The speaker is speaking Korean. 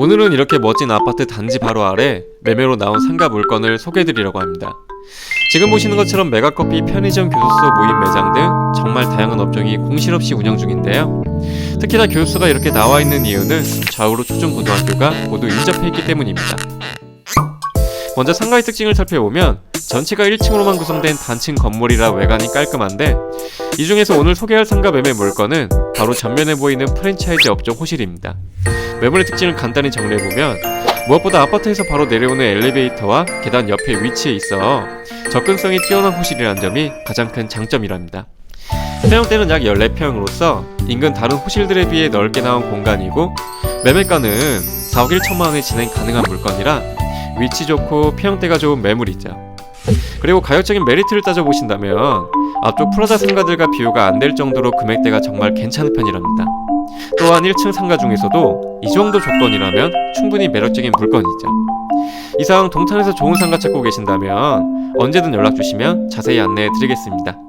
오늘은 이렇게 멋진 아파트 단지 바로 아래 매매로 나온 상가 물건을 소개해드리려고 합니다. 지금 보시는 것처럼 메가커피, 편의점, 교수소, 모임 매장 등 정말 다양한 업종이 공실 없이 운영 중인데요. 특히나 교수소가 이렇게 나와 있는 이유는 좌우로 초중고등학교가 모두 인접해 있기 때문입니다. 먼저 상가의 특징을 살펴보면 전체가 1층으로만 구성된 단층 건물이라 외관이 깔끔한데 이 중에서 오늘 소개할 상가 매매 물건은 바로 전면에 보이는 프랜차이즈 업종 호실입니다. 매물의 특징을 간단히 정리해보면 무엇보다 아파트에서 바로 내려오는 엘리베이터와 계단 옆에 위치해 있어 접근성이 뛰어난 호실이라는 점이 가장 큰 장점이랍니다. 사용대는 약 14평으로서 인근 다른 호실들에 비해 넓게 나온 공간이고 매매가는 4억 1천만 원에 진행 가능한 물건이라 위치 좋고 평대가 좋은 매물이죠. 그리고 가격적인 메리트를 따져보신다면 앞쪽 프라자 상가들과 비교가 안 될 정도로 금액대가 정말 괜찮은 편이랍니다. 또한 1층 상가 중에서도 이 정도 조건이라면 충분히 매력적인 물건이죠. 이상 동탄에서 좋은 상가 찾고 계신다면 언제든 연락 주시면 자세히 안내해 드리겠습니다.